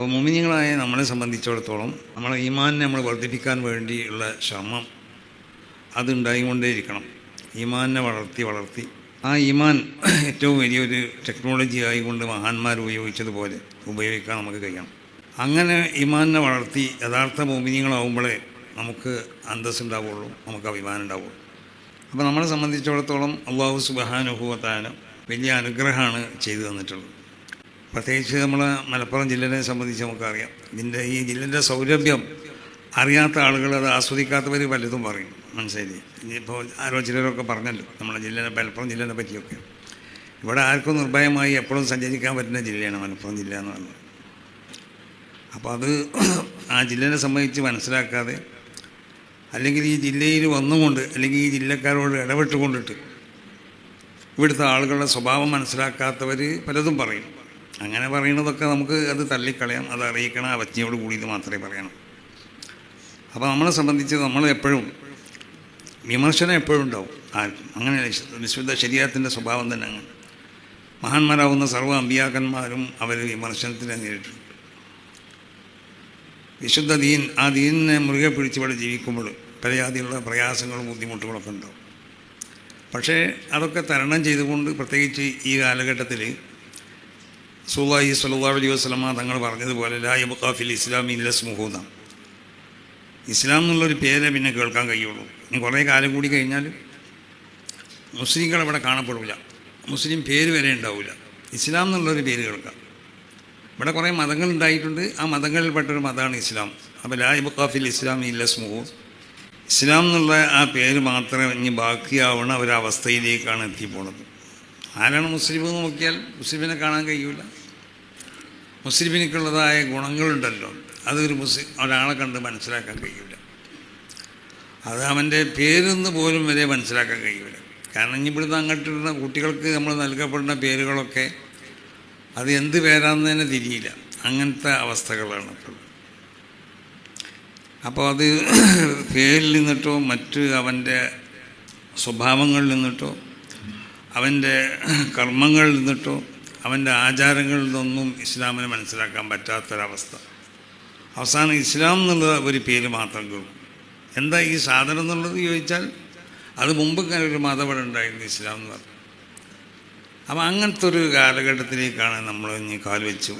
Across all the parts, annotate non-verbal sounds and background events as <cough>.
അപ്പോൾ മുമിനികളായ നമ്മളെ സംബന്ധിച്ചിടത്തോളം നമ്മളെ ഈമാനെ നമ്മൾ വർദ്ധിപ്പിക്കാൻ വേണ്ടിയുള്ള ശ്രമം അതുണ്ടായിക്കൊണ്ടേയിരിക്കണം. ഈമാനെ വളർത്തി വളർത്തി. ആ ഈമാൻ ഏറ്റവും വലിയൊരു ടെക്നോളജി ആയിക്കൊണ്ട് മഹാന്മാർ ഉപയോഗിച്ചതുപോലെ ഉപയോഗിക്കാൻ നമുക്ക് കഴിയണം. അങ്ങനെ ഈമാനിനെ വളർത്തി യഥാർത്ഥ മോമിനികളാവുമ്പോഴേ നമുക്ക് അന്തസ്സുണ്ടാവുള്ളൂ നമുക്ക് അഭിമാനം ഉണ്ടാവുള്ളൂ അപ്പോൾ നമ്മളെ സംബന്ധിച്ചിടത്തോളം അള്ളാഹു സുബഹാനുഭവത്താനും വലിയ അനുഗ്രഹമാണ് ചെയ്തു തന്നിട്ടുള്ളത്. പ്രത്യേകിച്ച് നമ്മൾ മലപ്പുറം ജില്ലയെ സംബന്ധിച്ച് നമുക്കറിയാം. ഇതിന്റെ ഈ ജില്ലന്റെ സൗരഭ്യം അറിയാത്ത ആളുകൾ അത് ആസ്വദിക്കാത്തവർ പലതും പറയും. മനസ്സിലായി ഇനിയിപ്പോൾ ആരോ ചിലരൊക്കെ പറഞ്ഞല്ലോ നമ്മുടെ ജില്ലേനെ മലപ്പുറം ജില്ലനെ പറ്റിയൊക്കെ. ഇവിടെ ആർക്കും നിർഭയമായി എപ്പോഴും സഞ്ചരിക്കാൻ പറ്റുന്ന ജില്ലയാണ് മലപ്പുറം ജില്ല എന്ന് പറയുന്നത് അപ്പോൾ അത് ആ ജില്ലനെ സംബന്ധിച്ച് മനസ്സിലാക്കാതെ അല്ലെങ്കിൽ ഈ ജില്ലയിൽ വന്നുകൊണ്ട് അല്ലെങ്കിൽ ഈ ജില്ലക്കാരോട് ഇടപെട്ടുകൊണ്ടിട്ട് ഇവിടുത്തെ ആളുകളുടെ സ്വഭാവം മനസ്സിലാക്കാത്തവർ പലതും പറയും. അങ്ങനെ പറയുന്നതൊക്കെ നമുക്ക് അത് തള്ളിക്കളയാം അത് അറിയിക്കണം അവജ്ഞയോട് കൂടി ഇത് മാത്രമേ പറയണം. അപ്പോൾ നമ്മളെ സംബന്ധിച്ച് നമ്മൾ എപ്പോഴും വിമർശനം എപ്പോഴും ഉണ്ടാവും. ആ അങ്ങനെ വിശുദ്ധ ശരീരത്തിന്റെ സ്വഭാവം തന്നെ അങ്ങനെ. മഹാന്മാരാവുന്ന സർവ അമ്പിയാക്കന്മാരും അവർ വിമർശനത്തിനെ നേരിട്ടിട്ടുണ്ട്. വിശുദ്ധ ദീൻ ആ ദീനിനെ മുറുകെ പിടിച്ച് ഇവിടെ ജീവിക്കുമ്പോൾ പല ജാതിയുള്ള പ്രയാസങ്ങളും ബുദ്ധിമുട്ടുകളൊക്കെ ഉണ്ടാവും. പക്ഷേ അതൊക്കെ തരണം ചെയ്തുകൊണ്ട് പ്രത്യേകിച്ച് ഈ കാലഘട്ടത്തിൽ സുല്ലാഹി സല്ലാ അലൈഹി വസ്ലമ തങ്ങൾ പറഞ്ഞതുപോലെ ലായബുഖാഫിൽ ഇസ്ലാമി ഇല്ല സ്മുഹൂദ ഇസ്ലാം എന്നുള്ളൊരു പേരെ പിന്നെ കേൾക്കാൻ കഴിയുള്ളൂ. ഇനി കുറേ കാലം കൂടി കഴിഞ്ഞാൽ മുസ്ലിങ്ങൾ ഇവിടെ കാണപ്പെടില്ല മുസ്ലിം പേര് വരെ ഉണ്ടാവില്ല ഇസ്ലാം എന്നുള്ളൊരു പേര് കേൾക്കാം. ഇവിടെ കുറേ മതങ്ങൾ ഉണ്ടായിട്ടുണ്ട്. ആ മതങ്ങളിൽപ്പെട്ടൊരു മതമാണ് ഇസ്ലാം. അപ്പോൾ ലായിബുഖാഫിൽ ഇസ്ലാം ഇല്ല സ്മുഹൂ ഇസ്ലാം എന്നുള്ള ആ പേര് മാത്രമേ ഇനി ബാക്കിയാവണ ഒരവസ്ഥയിലേക്കാണ് എത്തിപ്പോണത്. ആരാണ് മുസ്ലിം എന്ന് നോക്കിയാൽ മുസ്ലിമിനെ കാണാൻ കഴിയൂല. മുസ്ലിമിനൊക്കെയുള്ളതായ ഗുണങ്ങളുണ്ടല്ലോ. അതൊരു മുസ്ലിം ഒരാളെ കണ്ട് മനസ്സിലാക്കാൻ കഴിയൂല. അത് അവന്റെ പേരെന്ന് പോലും വരെ മനസ്സിലാക്കാൻ കഴിയൂല. കാരണം ഇനി ഇവിടുന്ന് അങ്ങോട്ടുള്ള കുട്ടികൾക്ക് നമ്മൾ നൽകപ്പെടുന്ന പേരുകളൊക്കെ അത് എന്ത് പേരാന്ന് തന്നെ തിരിയില്ല. അങ്ങനത്തെ അവസ്ഥകളാണ് ഇപ്പോൾ. അപ്പോൾ അത് <coughs> പേരിൽ നിന്നിട്ടോ മറ്റ് അവന്റെ സ്വഭാവങ്ങളിൽ നിന്നിട്ടോ അവന്റെ <coughs> കർമ്മങ്ങളിൽ നിന്നിട്ടോ അവന്റെ ആചാരങ്ങളിൽ നിന്നൊന്നും ഇസ്ലാമിനെ മനസ്സിലാക്കാൻ പറ്റാത്തൊരവസ്ഥ. അവസാനം ഇസ്ലാം എന്നുള്ള ഒരു പേര് മാത്രം കേൾക്കും. എന്താ ഈ സാധനം എന്നുള്ളത് ചോദിച്ചാൽ അത് മുമ്പ് ഒരു മതപടം ഉണ്ടായിരുന്നു ഇസ്ലാം എന്ന് പറഞ്ഞു. അപ്പം അങ്ങനത്തെ ഒരു കാലഘട്ടത്തിലേക്കാണ് നമ്മൾ ഇനി കാൽ വെച്ച്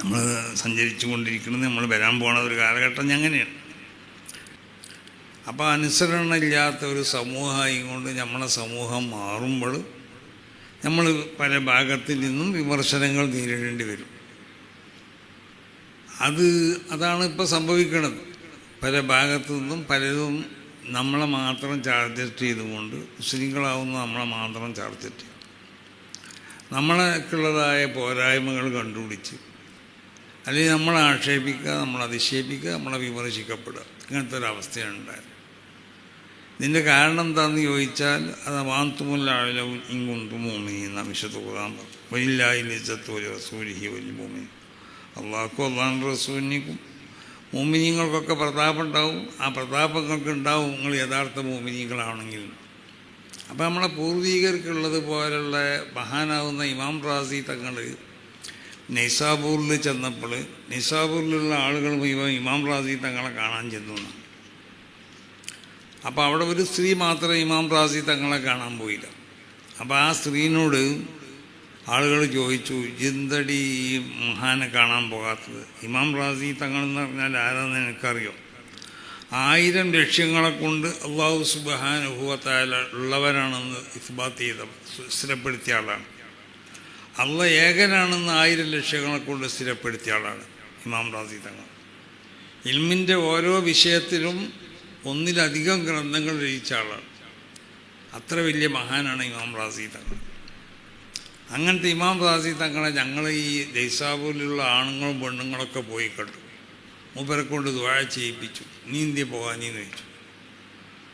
നമ്മൾ സഞ്ചരിച്ചു കൊണ്ടിരിക്കുന്നത്. നമ്മൾ വരാൻ പോണ ഒരു കാലഘട്ടം അങ്ങനെയാണ്. അപ്പോൾ അനുസരണമില്ലാത്ത ഒരു സമൂഹമായി കൊണ്ട് നമ്മളെ സമൂഹം മാറുമ്പോൾ നമ്മൾ പല ഭാഗത്തിൽ നിന്നും വിമർശനങ്ങൾ നേരിടേണ്ടി വരും. അത് അതാണ് ഇപ്പോൾ സംഭവിക്കുന്നത് പല ഭാഗത്തു നിന്നും പലതും നമ്മളെ മാത്രം ടാർഗറ്റ് ചെയ്തുകൊണ്ട് മുസ്ലിങ്ങളാവുന്ന നമ്മളെ മാത്രം ടാർഗറ്റ് ചെയ്യും നമ്മളൊക്കെയുള്ളതായ പോരായ്മകൾ കണ്ടുപിടിച്ച് അല്ലെങ്കിൽ നമ്മളെ ആക്ഷേപിക്കുക നമ്മളെ അധിക്ഷേപിക്കുക നമ്മളെ വിമർശിക്കപ്പെടുക. ഇങ്ങനത്തെ ഒരു അവസ്ഥയാണ് ഉണ്ടായത്. ഇതിന്റെ കാരണം എന്താണെന്ന് ചോദിച്ചാൽ അത് വാന്തുമുല്ലാഴലവും ഇങ്ങുണ്ടും മോമിനിന്ന വിശുദ്ധ ഖുർആൻ വലില്ലായി ഒരു റസൂലിഹി വലിയ ഭൂമി അള്ളാഹ്ക്കും അള്ളാഹ് റസൂലിനിക്കും മോമിനിങ്ങൾക്കൊക്കെ പ്രതാപം ഉണ്ടാവും ആ പ്രതാപങ്ങൾക്ക് ഉണ്ടാവും നിങ്ങൾ യഥാർത്ഥ മോമിനികളാണെങ്കിൽ അപ്പോൾ നമ്മളെ പൂർവീകർക്കുള്ളത് പോലുള്ള മഹാനാവുന്ന ഇമാം റാസി തങ്ങൾ നിസാബൂറിൽ ചെന്നപ്പോൾ നിസാബൂറിലുള്ള ആളുകൾ ഇമാം റാസി തങ്ങളെ കാണാൻ ചെന്നു അപ്പോൾ അവിടെ ഒരു സ്ത്രീ മാത്രമേ ഇമാം റാസി തങ്ങളെ കാണാൻ പോയില്ല. അപ്പോൾ ആ സ്ത്രീനോട് ആളുകൾ ചോദിച്ചു ജിന്തടി ഈ മഹാനെ കാണാൻ പോകാത്തത്? ഇമാം റാസി തങ്ങൾ എന്ന് പറഞ്ഞാൽ ആരാന്ന് എനിക്കറിയോ? ആയിരം ലക്ഷ്യങ്ങളെ കൊണ്ട് അള്ളാഹു സുബഹാനുഭവത്തായ ഉള്ളവരാണെന്ന് ഇസ്ബാത്ത് ചെയ്ത സ്ഥിരപ്പെടുത്തിയ ആളാണ്. അള്ള ഏകനാണെന്ന് ആയിരം ലക്ഷ്യങ്ങളെ കൊണ്ട് സ്ഥിരപ്പെടുത്തിയ ആളാണ് ഇമാം റാസി തങ്ങൾ. ഇൽമിന്റെ ഓരോ വിഷയത്തിലും ഒന്നിലധികം ഗ്രന്ഥങ്ങൾ രചിച്ച ആളാണ്. അത്ര വലിയ മഹാനാണ് ഇമാം റാസി തങ്ങൾ. അങ്ങനത്തെ ഇമാം റാസി തങ്ങളെ ഞങ്ങൾ ഈ ദൈസാബൂരിലുള്ള ആണുങ്ങളും പെണ്ണുങ്ങളൊക്കെ പോയി കണ്ടു. മൂപ്പരെ കൊണ്ട് ദ്വാഴ ചെയ്യിപ്പിച്ചു. നീന്തി പോകാനീന്ന് വെച്ചു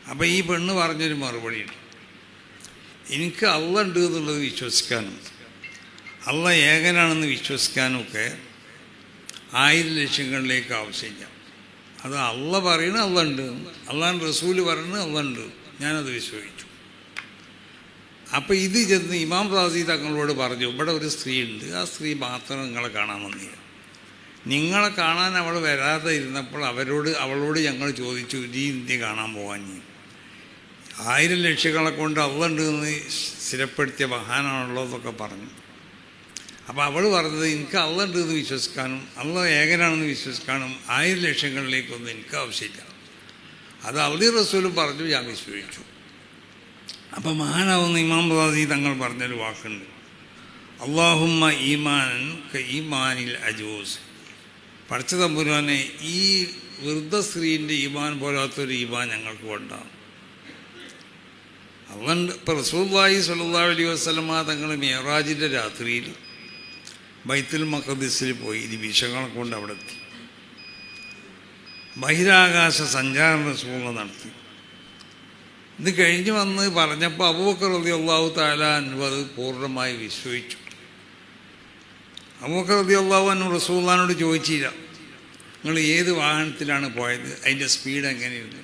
അപ്പം ഈ പെണ്ണ് പറഞ്ഞൊരു മറുപടിയുണ്ട്. എനിക്ക് അള്ള ഉണ്ട് എന്നുള്ളത് വിശ്വസിക്കാനും അള്ള ഏകനാണെന്ന് വിശ്വസിക്കാനും ഒക്കെ ആയിരം ലക്ഷ്യങ്ങളിലേക്ക് ആവശ്യമില്ല. അത് അള്ള പറയണ അള്ള ഉണ്ട് അള്ളാൻ റസൂൽ പറയണ അള്ള ഉണ്ട് ഞാനത് വിശ്വസിച്ചു. അപ്പോൾ ഇത് ചെന്ന് ഇമാം സാസി തങ്ങളോട് പറഞ്ഞു ഇവിടെ ഒരു സ്ത്രീ ഉണ്ട് ആ സ്ത്രീ മാത്രം നിങ്ങളെ കാണാൻ വന്നില്ല. നിങ്ങളെ കാണാൻ അവൾ വരാതെ ഇരുന്നപ്പോൾ അവരോട് അവളോട് ഞങ്ങൾ ചോദിച്ചു നീ ഇന്ത്യ കാണാൻ പോകാൻ ആയിരം ലക്ഷങ്ങളെ കൊണ്ട് അവളുണ്ട് എന്ന് സ്ഥിരപ്പെടുത്തിയ മഹാനാണല്ലോ എന്നൊക്കെ പറഞ്ഞു. അപ്പോൾ അവൾ പറഞ്ഞത് എനിക്ക് അള്ള ഉണ്ടെന്ന് വിശ്വസിക്കാനും അള്ള ഏകനാണെന്ന് വിശ്വസിക്കാനും ആയിരം ലക്ഷങ്ങളിലേക്കൊന്നും എനിക്ക് ആവശ്യമില്ല. അത് അവധി റസൂലും പറഞ്ഞു ഞാൻ വിശ്വസിച്ചു. അപ്പം മഹാനാവുന്ന ഇമാം റാസി തങ്ങൾ പറഞ്ഞൊരു വാക്കുണ്ട്. അള്ളാഹുമ്മ ഈമാൻ ഈമാനിൽ അജൂസ് പഠിച്ച തമ്പുരാനെ ഈ വൃദ്ധ സ്ത്രീന്റെ ഈമാൻ പോലാത്തൊരു ഈമാൻ ഞങ്ങൾക്ക് വേണ്ട. അതുകൊണ്ട് ഇപ്പോൾ റസൂല്ലായി സല്ലാ അലൈഹി വസ്ലമ തങ്ങൾ മേറാജിന്റെ രാത്രിയിൽ ബൈത്തുൽ മക്കദിസിൽ പോയി. നിമിഷങ്ങളെ കൊണ്ട് അവിടെ എത്തി. ബഹിരാകാശ സഞ്ചാര റസൂള നടത്തി. ഇത് കഴിഞ്ഞ് വന്ന് പറഞ്ഞപ്പോൾ അബൂബക്കർ റതി അള്ളാഹു താല അത് പൂർണമായി വിശ്വസിച്ചു. അബൂബക്കർ റതി അള്ളാഹു അന്നു റസൂള്ളാനോട് ചോദിച്ചില്ല. നിങ്ങൾ ഏത് വാഹനത്തിലാണ് പോയത്? അതിന്റെ സ്പീഡ് എങ്ങനെയുണ്ട്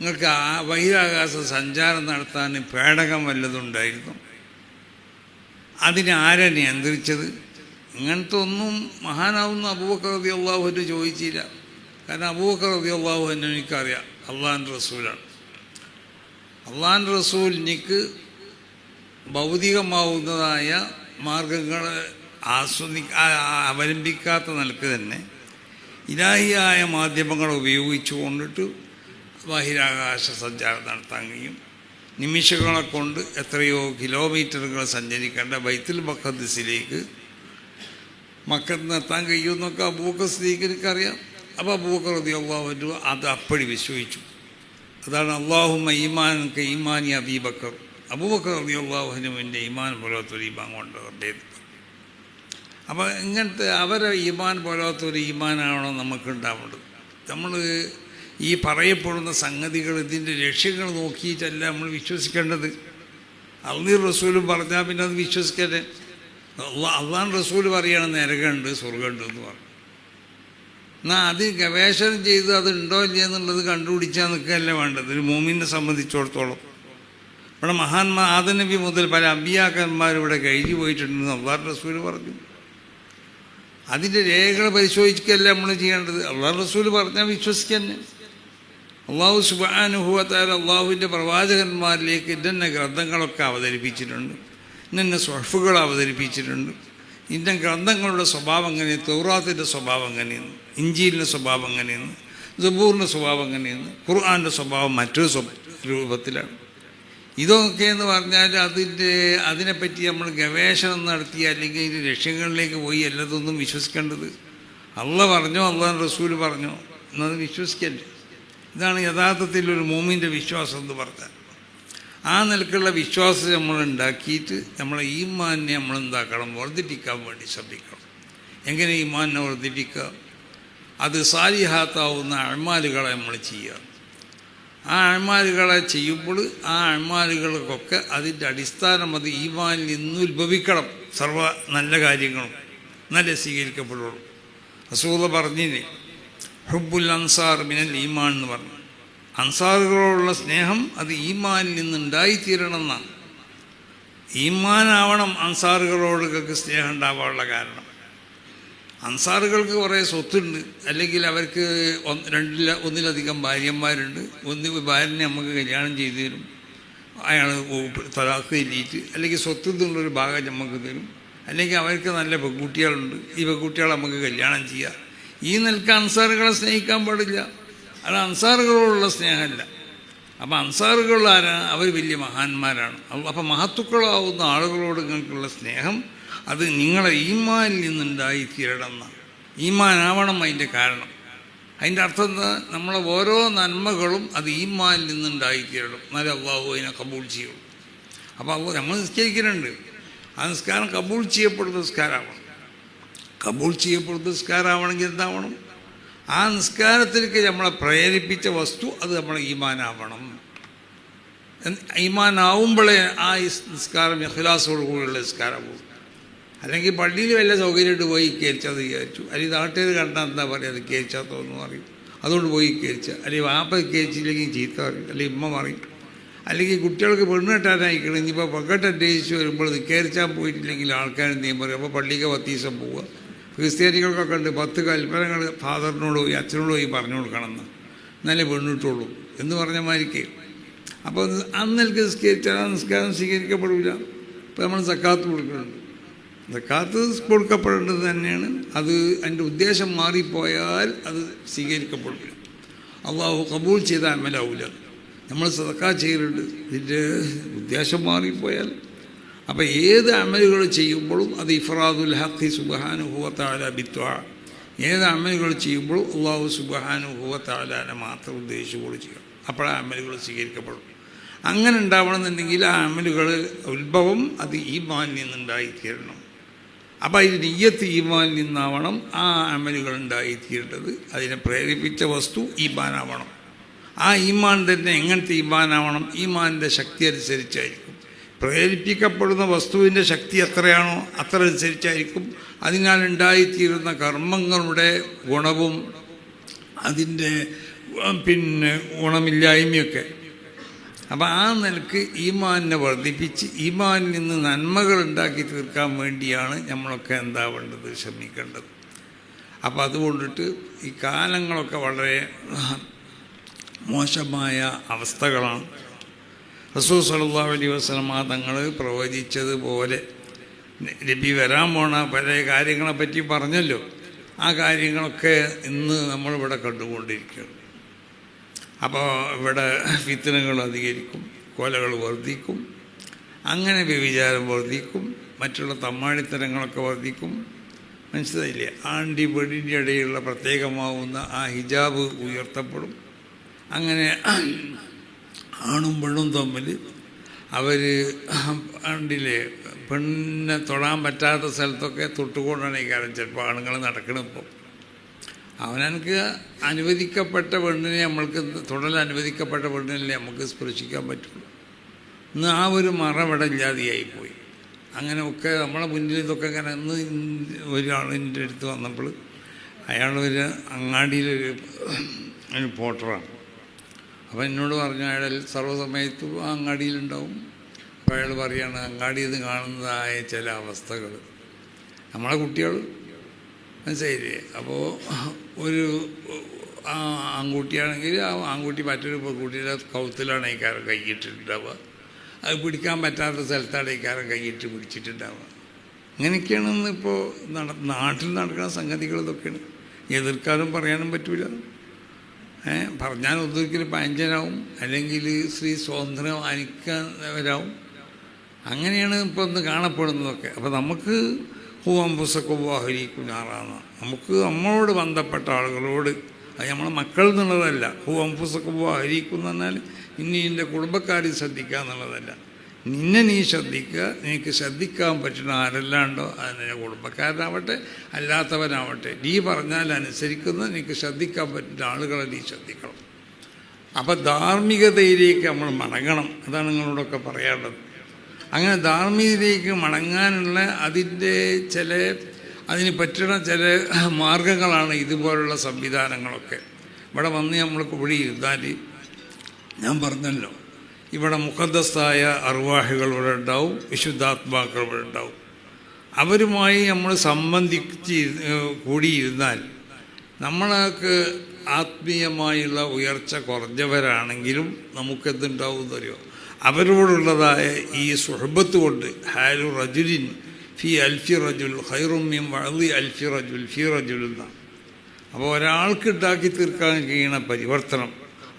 നിങ്ങൾക്ക് ആ ബഹിരാകാശ സഞ്ചാരം നടത്താൻ പേടകം വല്ലതുണ്ടായിരുന്നു അതിനെ നിയന്ത്രിച്ചത്? ഇങ്ങനത്തെ ഒന്നും മഹാനാവുന്ന അബൂബക്കർ റബി അള്ളാഹുവിന്റെ ചോദിച്ചില്ല. കാരണം അബൂബക്കർ റബി എന്നെ എനിക്കറിയാം. അള്ളാഹിന്റെ റസൂലാണ്. അള്ളാഹിന്റെ റസൂൽ എനിക്ക് ഭൗതികമാവുന്നതായ മാർഗങ്ങൾ ആസ്വദി അവലംബിക്കാത്ത നിലയ്ക്ക് തന്നെ ഇലാഹിയായ മാധ്യമങ്ങൾ ഉപയോഗിച്ചു കൊണ്ടിട്ട് ബഹിരാകാശ സഞ്ചാരം നടത്താൻ കഴിയും. നിമിഷങ്ങളെ കൊണ്ട് എത്രയോ കിലോമീറ്ററുകൾ സഞ്ചരിക്കേണ്ട ബൈത്തുൽ മഖദ്സിലേക്ക് മക്കത്ത് എത്താൻ കഴിയുമെന്നൊക്കെ അബൂക്കർ സ്ഥിരീകരിക്കറിയാം അപ്പോൾ അബൂക്കർ റതി അള്ളാഹു അത് അപ്പടി വിശ്വസിച്ചു. അതാണ് അള്ളാഹു ഈമാൻ ഈമാനി അബീബക്കർ അബൂബക്കർ റതി അള്ളാഹുവിനും എന്റെ ഈമാൻ പോലത്തൊരു ഈമാൻ കൊണ്ട് അദ്ദേഹം അപ്പോൾ ഇങ്ങനത്തെ അവരെ ഈമാൻ പോലാത്തൊരു ഈമാനാണോ നമുക്കുണ്ടാവേണ്ടത് നമ്മൾ ഈ പറയപ്പെടുന്ന സംഗതികൾ ഇതിന്റെ ലക്ഷ്യങ്ങൾ നോക്കിയിട്ടല്ല നമ്മൾ വിശ്വസിക്കേണ്ടത്. അൽനീർ റസൂലും പറഞ്ഞാൽ പിന്നെ അത് വിശ്വസിക്കട്ടെ അള്ളാൻ റസൂൽ പറയുകയാണ് നരകമുണ്ട് സ്വർഗമുണ്ട് എന്ന് പറഞ്ഞു. എന്നാൽ അത് ഗവേഷണം ചെയ്ത് അത് ഉണ്ടോ ഇല്ല എന്നുള്ളത് കണ്ടുപിടിച്ചാൽ നിൽക്കുകയല്ല വേണ്ടത്. ഒരു മോമിനെ സംബന്ധിച്ചിടത്തോളം. ഇവിടെ മഹാന്മാ ആദനബി മുതൽ പല അമ്പിയാക്കന്മാർ ഇവിടെ കഴിഞ്ഞു പോയിട്ടുണ്ടെന്ന് അള്ളാഹ് റസൂൽ പറഞ്ഞു. അതിന്റെ രേഖകൾ പരിശോധിക്കുകയല്ല നമ്മൾ ചെയ്യേണ്ടത്? അള്ളാഹ് റസൂൽ പറഞ്ഞാൽ വിശ്വസിക്കന്നെ അള്ളാഹു സുബാനുഭവത്താൽ അള്ളാഹുവിന്റെ പ്രവാചകന്മാരിലേക്ക് ഇന്നെ ഗ്രന്ഥങ്ങളൊക്കെ അവതരിപ്പിച്ചിട്ടുണ്ട്. ഇന്നെ സ്വഫുകൾ അവതരിപ്പിച്ചിട്ടുണ്ട്. ഇന്ന ഗ്രന്ഥങ്ങളുടെ സ്വഭാവം എങ്ങനെയാണ് തൗറാത്തിന്റെ സ്വഭാവം എങ്ങനെയാണ് ഇഞ്ചിയിലിന്റെ സ്വഭാവം എങ്ങനെയാണ് ജബൂറിന്റെ സ്വഭാവം എങ്ങനെയാണ് ഖുർആാന്റെ സ്വഭാവം മറ്റൊരു രൂപത്തിലാണ്. ഇതൊക്കെ എന്ന് പറഞ്ഞാൽ അതിന്റെ അതിനെപ്പറ്റി നമ്മൾ ഗവേഷണം നടത്തി അല്ലെങ്കിൽ ഇതിന്റെ ലക്ഷ്യങ്ങളിലേക്ക് പോയി എല്ലാതൊന്നും വിശ്വസിക്കേണ്ടത്. അള്ള പറഞ്ഞോ അള്ളാഹ് റസൂൽ പറഞ്ഞോ എന്നത് വിശ്വസിക്കല്ലേ? ഇതാണ് യഥാർത്ഥത്തിൽ ഒരു മൂമിന്റെ വിശ്വാസം എന്ന് പറഞ്ഞാൽ. ആ നിലക്കുള്ള വിശ്വാസം നമ്മൾ ഉണ്ടാക്കിയിട്ട് നമ്മളെ മാനിനെ നമ്മൾ എന്താക്കണം? വർദ്ധിപ്പിക്കാൻ വേണ്ടി ശ്രദ്ധിക്കണം. എങ്ങനെ ഈ മാനിനെ വർദ്ധിപ്പിക്കുക അത് സാലിഹാത്താവുന്ന അഴിമാലുകളെ നമ്മൾ ചെയ്യുക. ആ അഴിമാലുകളെ ചെയ്യുമ്പോൾ ആ അഴിമാലുകൾക്കൊക്കെ അതിന്റെ അടിസ്ഥാനം അത് ഈമാനിൽ നിന്ന് ഉത്ഭവിക്കണം. സർവ നല്ല കാര്യങ്ങളും നല്ല സ്വീകരിക്കപ്പെടുള്ളൂ. റസൂല പറഞ്ഞില്ലേ ഹുബുൽ അൻസാർ മിനൽ ഈമാൻ എന്ന് പറഞ്ഞു. അൻസാറുകളോടുള്ള സ്നേഹം അത് ഈമാനിൽ നിന്നുണ്ടായിത്തീരണം എന്നാണ് ഈമാനാവണം അൻസാറുകളോടൊക്കെ സ്നേഹം ഉണ്ടാവാനുള്ള കാരണം. അൻസാറുകൾക്ക് കുറേ സ്വത്തുണ്ട്. അല്ലെങ്കിൽ അവർക്ക് രണ്ടില ഒന്നിലധികം ഭാര്യന്മാരുണ്ട്. ഒന്ന് ഭാര്യനെ നമുക്ക് കല്യാണം ചെയ്തു തരും. അയാൾ തലാഖ് തെല്ലിയിട്ട് അല്ലെങ്കിൽ സ്വത്തിൽ നിന്നുള്ളൊരു ഭാഗം നമുക്ക് തരും. അല്ലെങ്കിൽ അവർക്ക് നല്ല പെൺകുട്ടികളുണ്ട്. ഈ പെൺകുട്ടികളെ നമുക്ക് കല്യാണം ചെയ്യാം. ഈ നിലയ്ക്ക് അൻസാറുകളെ സ്നേഹിക്കാൻ പാടില്ല. അത് അൻസാറുകളോടുള്ള സ്നേഹമല്ല. അപ്പം അൻസാറുകൾ ആരാണ് അവർ വലിയ മഹാന്മാരാണ്. അപ്പം മഹത്തുക്കളാവുന്ന ആളുകളോട് നിങ്ങൾക്കുള്ള സ്നേഹം അത് നിങ്ങളെ ഈമാനിൽ നിന്നുണ്ടായി തീരണം ഈമാനാവണം അതിന്റെ കാരണം. അതിന്റെ അർത്ഥം എന്താ? നമ്മളെ ഓരോ നന്മകളും അത് ഈമാനിൽ നിന്നുണ്ടായി തീരണം. എന്നാലും അള്ളാഹു അതിനെ കബൂൾ ചെയ്യുള്ളൂ. അപ്പോൾ അള്ളാഹ് നമ്മൾ നിസ്കരിക്കുന്നുണ്ട്. ആ നിസ്കാരം കബൂൾ ചെയ്യപ്പെടുന്ന നിസ്കാരമാവണം. കബൂൾ ചെയ്യപ്പെടുന്ന നിസ്കാരമാവണമെങ്കിൽ എന്താവണം? ആ നിസ്കാരത്തിലേക്ക് നമ്മളെ പ്രേരിപ്പിച്ച വസ്തു അത് നമ്മളെ ഈമാനാവണം. ഈമാനാവുമ്പോഴേ ആ നിസ്കാരം കൂടിയുള്ള നിസ്കാരമാവും അല്ലെങ്കിൽ പള്ളിയിൽ വല്ല സൗകര്യമായിട്ട് പോയി കയറിച്ചത് വിചാരിച്ചു. അല്ലെങ്കിൽ നാട്ടുകാർ കണ്ടാൽ എന്താ പറയുക അത് കയറിച്ചാത്തോന്ന് പറയും. അതുകൊണ്ട് പോയി കയറിച്ച അല്ലെങ്കിൽ വാപ്പ കയറിച്ചില്ലെങ്കിൽ ചീത്ത പറയും. അല്ലെങ്കിൽ ഉമ്മ പറയും. അല്ലെങ്കിൽ കുട്ടികൾക്ക് പെണ്ണ് കെട്ടാനായിക്കണം ഇനിയിപ്പോൾ പെക്കെട്ട് അന്വേഷിച്ച് വരുമ്പോൾ നിൽക്കരിച്ചാൽ പോയിട്ടില്ലെങ്കിൽ ആൾക്കാർ എന്ത് പറയും. അപ്പോൾ പള്ളിക്ക് പത്ത് പോവുക. ക്രിസ്ത്യാനികൾക്കൊക്കെ ഉണ്ട് പത്ത് കൽപ്പനകൾ ഫാദറിനോട് പോയി അച്ഛനോട് പോയി പറഞ്ഞു കൊടുക്കണമെന്ന്. എന്നാലേ പെണ്ണിട്ടുള്ളൂ എന്ന് പറഞ്ഞ മാതിരിക്ക്. അപ്പോൾ അന്നൽക്ക് നിസ്കരിച്ചാൽ നിസ്കാരം സ്വീകരിക്കപ്പെടില്ല ഇപ്പോൾ നമ്മൾ സക്കാത്ത് കൊടുക്കുന്നുണ്ട്. സക്കാത്ത് കൊടുക്കപ്പെടേണ്ടത് തന്നെയാണ്. അത് അതിന്റെ ഉദ്ദേശം മാറിപ്പോയാൽ അത് സ്വീകരിക്കപ്പെടില്ല അള്ളാഹു കബൂൾ ചെയ്താൽ അമലാവില്ല നമ്മൾ സതക്കാ ചെയ്യലുണ്ട് ഇതിന്റെ ഉദ്ദേശം മാറിപ്പോയാൽ അപ്പോൾ ഏത് അമലുകൾ ചെയ്യുമ്പോഴും അത് ഇഫ്രാദുൽ ഹഖി സുബഹാനു ഹുവത്താല ബിത്വ ഏത് അമലുകൾ ചെയ്യുമ്പോഴും അള്ളാഹു സുബഹാനു ഹുവത്താലെ മാത്രം ഉദ്ദേശിച്ചുകൊണ്ട് ചെയ്യണം അപ്പോഴാ അമലുകൾ സ്വീകരിക്കപ്പെടും. അങ്ങനെ ഉണ്ടാവണമെന്നുണ്ടെങ്കിൽ ആ അമലുകൾ ഉത്ഭവം അത് ഈമാനിൽ നിന്നുണ്ടായിത്തീരണം. അപ്പോൾ അതിന് നെയ്യത്ത് ഈമാനിൽ നിന്നാവണം ആ അമലുകൾ ഉണ്ടായിത്തീരേണ്ടത്. അതിനെ പ്രേരിപ്പിച്ച വസ്തു ഈമാനാവണം. ആ ഈമാൻ തന്നെ എങ്ങനത്തെ ഈമാനാവണം? ഈമാനിന്റെ ശക്തി അനുസരിച്ചായിരിക്കും. പ്രേരിപ്പിക്കപ്പെടുന്ന വസ്തുവിന്റെ ശക്തി എത്രയാണോ അത്ര അനുസരിച്ചായിരിക്കും അതിനാൽ ഉണ്ടായിത്തീരുന്ന കർമ്മങ്ങളുടെ ഗുണവും അതിന്റെ പിന്നെ ഗുണമില്ലായ്മയൊക്കെ. അപ്പം ആ നിലയ്ക്ക് ഈമാനിനെ വർദ്ധിപ്പിച്ച് ഈമാനിൽ നിന്ന് നന്മകൾ ഉണ്ടാക്കി തീർക്കാൻ വേണ്ടിയാണ് നമ്മളൊക്കെ എന്താവേണ്ടത് ശ്രമിക്കേണ്ടത്. അപ്പം അതുകൊണ്ടിട്ട് ഈ കാലങ്ങളൊക്കെ വളരെ മോശമായ അവസ്ഥകളാണ്. റസൂൽ സല്ലല്ലാഹു അലൈഹി വസല്ലമ തങ്ങൾ പ്രവചിച്ചതുപോലെ നബി വരാൻ പോണ പല കാര്യങ്ങളെപ്പറ്റി പറഞ്ഞല്ലോ. ആ കാര്യങ്ങളൊക്കെ ഇന്ന് നമ്മളിവിടെ കണ്ടുകൊണ്ടിരിക്കുകയാണ്. അപ്പോൾ ഇവിടെ ഫിത്തനകൾ അധികരിക്കും കൊലകൾ വർദ്ധിക്കും അങ്ങനെ വ്യഭിചാരം വർദ്ധിക്കും മറ്റുള്ള തമ്മാടിത്തരങ്ങളൊക്കെ വർദ്ധിക്കും. മനസ്സിലായില്ലേ? ആണ്ടി വെടിന്റെ ഇടയിലുള്ള പ്രത്യേകമാവുന്ന ആ ഹിജാബ് ഉയർത്തപ്പെടും. അങ്ങനെ ആണും പെണ്ണും തമ്മിൽ അവർ ആണ്ടിലെ പെണ്ണിനെ തൊടാൻ പറ്റാത്ത സ്ഥലത്തൊക്കെ തൊട്ടുകൊണ്ടാണ് ഈ കാര്യം ചിലപ്പോൾ ആണുങ്ങൾ നടക്കണം ഇപ്പോൾ അവനക്ക് അനുവദിക്കപ്പെട്ട പെണ്ണിനെ നമ്മൾക്ക് തുടൽ അനുവദിക്കപ്പെട്ട പെണ്ണിനെ നമുക്ക് സ്പർശിക്കാൻ പറ്റുള്ളൂ. ഇന്ന് ആ ഒരു മറവിടെ ഇല്ലാതെയായിപ്പോയി അങ്ങനെയൊക്കെ നമ്മളെ മുന്നിൽ ഇതൊക്കെ ഇങ്ങനെ ഇന്ന് ഒരാളിന്റെ അടുത്ത് വന്നപ്പോൾ അയാൾ ഒരു അങ്ങാടിയിലൊരു ഒരു പോട്ടറാണ്. അപ്പോൾ എന്നോട് പറഞ്ഞു അയാൾ സർവസമയത്തും ആ അങ്ങാടിയിലുണ്ടാവും. അപ്പോൾ അയാൾ പറയുകയാണ് അങ്ങാടിയിൽ നിന്ന് കാണുന്നതായ ചില അവസ്ഥകൾ. നമ്മളെ കുട്ടികൾ? മനസ്സിലായില്ലേ? അപ്പോൾ ഒരു ആ ആൺകുട്ടിയാണെങ്കിൽ ആ ആൺകുട്ടി മറ്റൊരു പെൺകുട്ടിയുടെ കൗത്തിലാണ് ഈ കൈയിട്ടിട്ടുണ്ടാവുക അത് പിടിക്കാൻ പറ്റാത്ത സ്ഥലത്താണ് ഈ കാരം കൈയിട്ട് പിടിച്ചിട്ടുണ്ടാവുക. ഇങ്ങനെയൊക്കെയാണെന്ന് ഇപ്പോൾ നട നാട്ടിൽ നടക്കുന്ന സംഗതികൾ ഇതൊക്കെയാണ്. എതിർക്കാനും പറയാനും പറ്റൂല. ഏ പറഞ്ഞാൽ ഒന്നിക്കൽ പഞ്ചനാവും അല്ലെങ്കിൽ സ്ത്രീ സ്വാതന്ത്ര്യം അനിക്കുന്നവരാവും അങ്ങനെയാണ് ഇപ്പോൾ ഒന്ന് കാണപ്പെടുന്നതൊക്കെ. അപ്പോൾ നമുക്ക് ഹൂവം പുസ്തകവാഹരിക്കും ഞാറാണ് നമുക്ക് നമ്മളോട് ബന്ധപ്പെട്ട ആളുകളോട് അത് നമ്മളെ മക്കൾ എന്നുള്ളതല്ല. ഹൂവം പുസ്തകവാഹരിക്കും എന്ന് പറഞ്ഞാൽ ഇനി എന്റെ കുടുംബക്കാരെ ശ്രദ്ധിക്കുക എന്നുള്ളതല്ല. നിന്നെ നീ ശ്രദ്ധിക്കുക നിനക്ക് ശ്രദ്ധിക്കാൻ പറ്റുന്ന ആരെല്ലാമുണ്ടോ അത് നിന്റെ കുടുംബക്കാരനാവട്ടെ അല്ലാത്തവനാവട്ടെ. നീ പറഞ്ഞാൽ അനുസരിക്കുന്ന നിനക്ക് ശ്രദ്ധിക്കാൻ പറ്റുന്ന ആളുകളെ നീ ശ്രദ്ധിക്കണം. അപ്പോൾ ധാർമ്മികതയിലേക്ക് നമ്മൾ മടങ്ങണം. അതാണ് നിങ്ങളോടൊക്കെ പറയാനുള്ളത്. അങ്ങനെ ധാർമ്മികതയിലേക്ക് മടങ്ങാനുള്ള അതിന്റെ ചില അതിന് പറ്റുന്ന ചില മാർഗങ്ങളാണ് ഇതുപോലുള്ള സംവിധാനങ്ങളൊക്കെ. ഇവിടെ വന്ന് നമ്മൾ ഇവിടെ ഇരുന്നാൽ ഞാൻ പറഞ്ഞല്ലോ ഇവിടെ മുഖദ്ദസ്ഥായ അർവാഹികൾ ഇവിടെ ഉണ്ടാവും വിശുദ്ധാത്മാക്കൾ ഇവിടെ ഉണ്ടാവും. അവരുമായി നമ്മൾ സംബന്ധിച്ച് കൂടിയിരുന്നാൽ നമ്മൾക്ക് ആത്മീയമായുള്ള ഉയർച്ച കുറഞ്ഞവരാണെങ്കിലും നമുക്കെന്തുണ്ടാവും എന്നറിയോ അവരോടുള്ളതായ ഈ സുഹബത്ത് കൊണ്ട് ഹാലു റജുലിൻ ഫി അൽഫി റജുൽ ഹൈറുമ്യം വളി അൽഫി റജുൽ ഫി റജുൽ എന്നാണ്. അപ്പോൾ ഒരാൾക്ക് ഉണ്ടാക്കി തീർക്കാൻ കഴിയുന്ന പരിവർത്തനം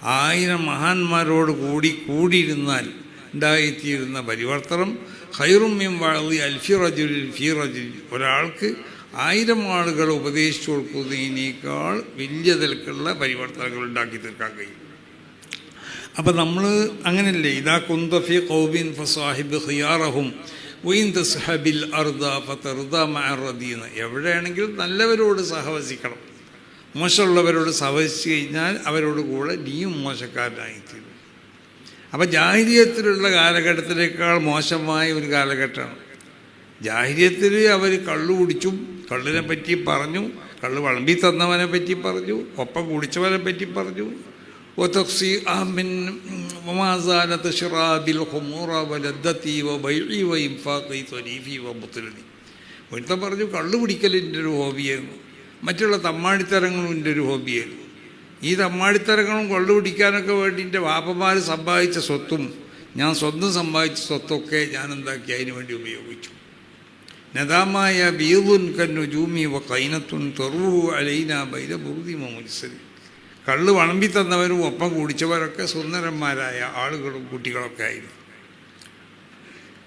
ആയിരം മഹാന്മാരോട് കൂടി കൂടിയിരുന്നാൽ ഉണ്ടായിത്തീരുന്ന പരിവർത്തനം ഹൈറുമ്യം വാഴി അൽഫി റജുലിൽ ഫി റജുൽ. ഒരാൾക്ക് ആയിരം ആളുകൾ ഉപദേശിച്ചു കൊടുക്കുന്നതിനേക്കാൾ വലിയ തലക്കുള്ള പരിവർത്തനങ്ങൾ ഉണ്ടാക്കി തീർക്കാൻ കഴിയും. അപ്പം നമ്മൾ അങ്ങനെയല്ലേ ഇതാ കുന്തഫി കൗബിൻ ഫസാഹിബ് ഹിയാറഹും വൈൻ സഹബിൽ അർദ ഫതർദ മഅറദീന്ന് എവിടെയാണെങ്കിലും നല്ലവരോട് സഹവസിക്കണം. മോശമുള്ളവരോട് സഹസിച്ച് കഴിഞ്ഞാൽ അവരോട് കൂടെ നീയും മോശക്കാരനായിത്തീരും. അപ്പം ജാഹിര്യത്തിലുള്ള കാലഘട്ടത്തിനേക്കാൾ മോശമായ ഒരു കാലഘട്ടമാണ്. ജാഹിര്യത്തിൽ അവർ കള്ളു കുടിച്ചും കള്ളിനെ പറ്റി പറഞ്ഞു കള്ള് വളമ്പി തന്നവനെ പറ്റി പറഞ്ഞു ഒപ്പം കുടിച്ചവനെ പറ്റി പറഞ്ഞു. ഒതക്സി ഒരുത്തം പറഞ്ഞു കള്ളു കുടിക്കലിന്റെ ഒരു ഹോബിയായിരുന്നു. മറ്റുള്ള തമ്മാടിത്തരങ്ങളും എന്റെ ഒരു ഹോബിയായിരുന്നു. ഈ തമ്മാടിത്തരങ്ങളും കൊള്ളുപിടിക്കാനൊക്കെ എന്റെ വാപ്പമാർ സമ്പാദിച്ച സ്വത്തും ഞാൻ സ്വന്തം സമ്പാദിച്ച സ്വത്തൊക്കെ ഞാൻ എന്താക്കി അതിനു വേണ്ടി ഉപയോഗിച്ചു. നദാമായ ബീദുൻ കന്നു ജൂമി വ കൈനത്തുൻ അലൈന ബൈദ ബുറുതി മുനിസരി കള്ള് വളമ്പി തന്നവരും ഒപ്പം കുടിച്ചവരൊക്കെ സുന്ദരന്മാരായ ആളുകളും കുട്ടികളൊക്കെ ആയിരുന്നു.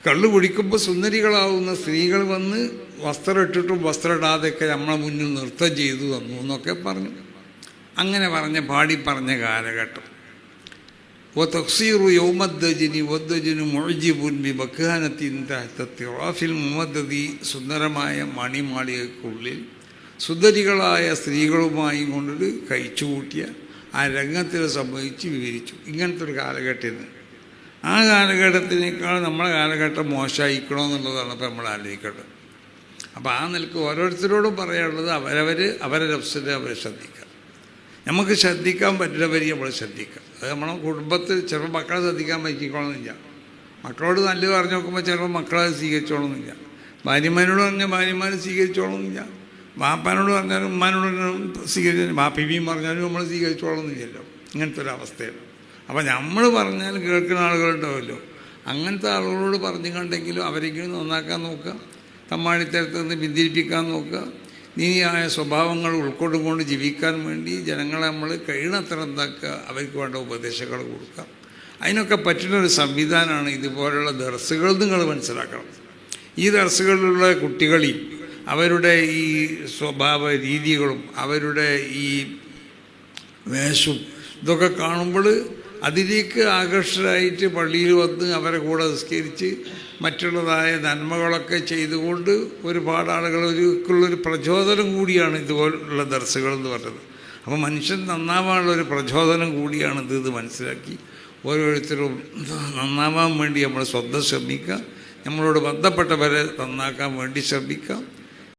കള്ളു കുടിക്കുമ്പോൾ സുന്ദരികളാവുന്ന സ്ത്രീകൾ വന്ന് വസ്ത്രം ഇട്ടിട്ടും വസ്ത്രം ഇടാതെയൊക്കെ നമ്മളെ മുന്നിൽ നൃത്തം ചെയ്തു തന്നു എന്നൊക്കെ പറഞ്ഞു. അങ്ങനെ പറഞ്ഞ പാടി പറഞ്ഞ കാലഘട്ടം. ഓ തക്സീറു യൗമദ്ജനി വദ്ജനു മൊഴിജിബുൻ ബി ബഖാനത്തിന്റെ താഫിൽ സുന്ദരമായ മണിമാളികൾക്കുള്ളിൽ സുന്ദരികളായ സ്ത്രീകളുമായി കൊണ്ടൊരു കഴിച്ചുകൂട്ടിയ ആ രംഗത്തിൽ സംബന്ധിച്ച് വിവരിച്ചു. ഇങ്ങനത്തെ ഒരു കാലഘട്ടത്തിൽ ആ കാലഘട്ടത്തിനേക്കാൾ നമ്മളെ കാലഘട്ടം മോശമായിക്കണോ എന്നുള്ളതാണ് ഇപ്പോൾ നമ്മൾ ആലോചിക്കേണ്ടത്. അപ്പോൾ ആ നിലയ്ക്ക് ഓരോരുത്തരോടും പറയാനുള്ളത് അവരവർ അവരെ നഫ്സിനെ അവർ ശ്രദ്ധിക്കുക. നമുക്ക് ശ്രദ്ധിക്കാൻ പറ്റുന്നവരെ നമ്മൾ ശ്രദ്ധിക്കുക. അത് നമ്മളെ കുടുംബത്തിൽ ചിലപ്പോൾ മക്കളെ ശ്രദ്ധിക്കാൻ പറ്റിക്കണമെന്നില്ല മക്കളോട് നല്ലത് പറഞ്ഞു നോക്കുമ്പോൾ ചിലപ്പോൾ മക്കളെ സ്വീകരിച്ചോളുന്നില്ല. ഭാര്യമാരോട് പറഞ്ഞാൽ ഭാര്യമാർ സ്വീകരിച്ചോളുന്നില്ല. വാപ്പാനോട് പറഞ്ഞാലും ഉമ്മാനോട് സ്വീകരിച്ചു വാപ്പിയും പറഞ്ഞാലും നമ്മൾ സ്വീകരിച്ചോളുന്നില്ലല്ലോ. ഇങ്ങനത്തെ ഒരു അവസ്ഥയാണ്. അപ്പോൾ നമ്മൾ പറഞ്ഞാൽ കേൾക്കുന്ന ആളുകളുണ്ടാവുമല്ലോ. അങ്ങനത്തെ ആളുകളോട് പറഞ്ഞു കണ്ടെങ്കിലും അവരെങ്കിലും നന്നാക്കാൻ നോക്കുക തമ്മാടിത്തരത്തിൽ നിന്ന് പിന്തിരിപ്പിക്കാൻ നോക്കുക. നീതിയായ സ്വഭാവങ്ങൾ ഉൾക്കൊണ്ടുകൊണ്ട് ജീവിക്കാൻ വേണ്ടി ജനങ്ങളെ നമ്മൾ കഴിയണത്ര എന്താക്കുക അവർക്ക് വേണ്ട ഉപദേശങ്ങൾ കൊടുക്കാം അതിനൊക്കെ പറ്റുന്ന ഒരു സംവിധാനമാണ് ഇതുപോലുള്ള ദർസുകൾ നിങ്ങൾ മനസ്സിലാക്കണം. ഈ ദർസുകളിലുള്ള കുട്ടികളിൽ അവരുടെ ഈ സ്വഭാവ രീതികളും അവരുടെ ഈ വേഷവും ഇതൊക്കെ കാണുമ്പോൾ അതിലേക്ക് ആകർഷകരായിട്ട് പള്ളിയിൽ വന്ന് അവരെ കൂടെ നിസ്കരിച്ച് മറ്റുള്ളതായ നന്മകളൊക്കെ ചെയ്തുകൊണ്ട് ഒരുപാട് ആളുകൾ ഒരുക്കുള്ളൊരു പ്രചോദനം കൂടിയാണ് ഇതുപോലുള്ള ദർസുകൾ എന്ന് പറയുന്നത് അപ്പോൾ മനുഷ്യൻ നന്നാവാനുള്ള ഒരു പ്രചോദനം കൂടിയാണ് ഇത് മനസ്സിലാക്കി ഓരോരുത്തരും നന്നാവാൻ വേണ്ടി നമ്മൾ സ്വന്തം ശ്രമിക്കുക. നമ്മളോട് ബന്ധപ്പെട്ടവരെ നന്നാക്കാൻ വേണ്ടി ശ്രമിക്കാം